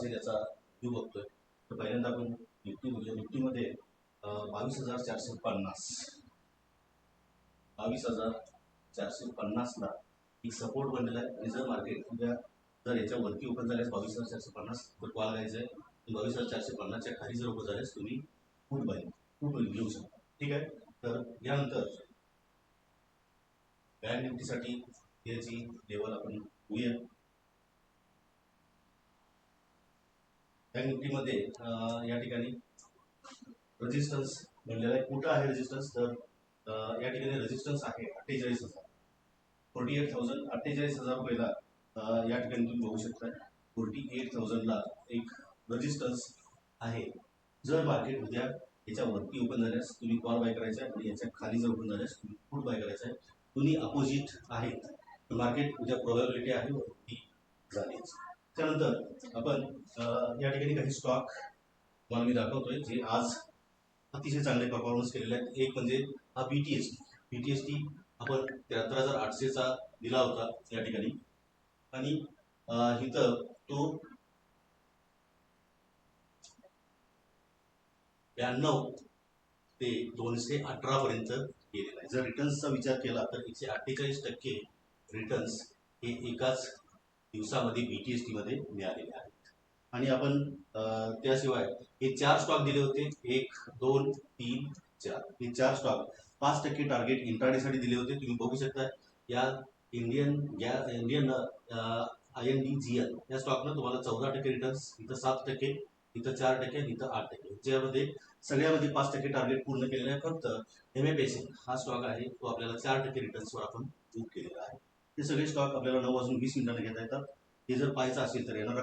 असे त्याचा व्यू बघतोय तर पहिल्यांदा आपण निफ्टी बघूया. निफ्टीमध्ये बावीस हजार चारशे पन्नास. बावीस हजार चारशे पन्नासला एक सपोर्ट बनलेला आहे. रिझर्व मार्केट उद्या जर याच्या वरती ओपन झाल्यास बावीस हजार चारशे पन्नास तर कॉल करायचं आहे बावीस हजार चारशे पन्नासच्या खाली जर ओपन झाल्यास तुम्ही फूट बाय फूट घेऊ शकता. ठीक आहे? तर यानंतर बँक निफ्टीसाठी याची लेवल आपण बघूया. बँक निफ्टीमध्ये या ठिकाणी रेजिस्टन्स म्हणलेला आहे. कुठं आहे रेजिस्टन्स तर या ठिकाणी रेजिस्टन्स आहे अठ्ठेचाळीस हजार. फोर्टी एट थाउजंड अठ्ठेचाळीस हजार रुपयाला या ठिकाणी तुम्ही बघू शकता फोर्टी एट थाउजंडला एक रजिस्टन्स आहे. जर मार्केट उद्या याच्या वरती ओपन झाल्यास तुम्ही कॉल बाय करायचा आहे आणि याच्या खाली जर ओपन झाल्यास तुम्ही फूड बाय करायचं आहे दोन्ही अपोजिट आहेत. मार्केट उद्या प्रोबॅबिलिटी आहे वरती जाण्याची. त्यानंतर आपण या ठिकाणी काही स्टॉक मला मी दाखवतोय जे आज अतिशय चांगले परफॉर्मन्स केलेले आहेत. एक म्हणजे हा B T S T B T S T आपण त्र्याहत्तर हजार आठशेचा दिला होता या ठिकाणी. आणि इथं तो ब्याण्णव ते दोनशे अठरा पर्यंत गेलेला आहे. जर रिटर्न्सचा विचार केला तर एकशे अठ्ठेचाळीस टक्के रिटर्न्स हे एकाच दिवसामध्ये बी टी एस टीमध्ये मिळालेले आहेत. आणि आपण त्याशिवाय हे चार स्टॉक दिले होते. एक दोन तीन चार. हे चार स्टॉक पाच टक्के टार्गेट इंट्राडेसाठी दिले होते. तुम्ही बघू शकता या Indian gas Indian I N D G L या स्टॉकनं तुम्हाला चौदा टक्के रिटर्न्स इथं सात टक्के इथं चार टक्के आणि इथं आठ टक्के. ज्यामध्ये सगळ्यामध्ये पाच टक्के टार्गेट पूर्ण केलेलं आहे. फक्त एम ए हा स्टॉक आहे तो आपल्याला चार टक्के रिटर्न्सवर आपण बुक केलेला आहे. हे सगळे स्टॉक आपल्याला नऊ वाजून वीस मिनिटांना घेता येतात. हे जर पाहायचं असेल तर येणारा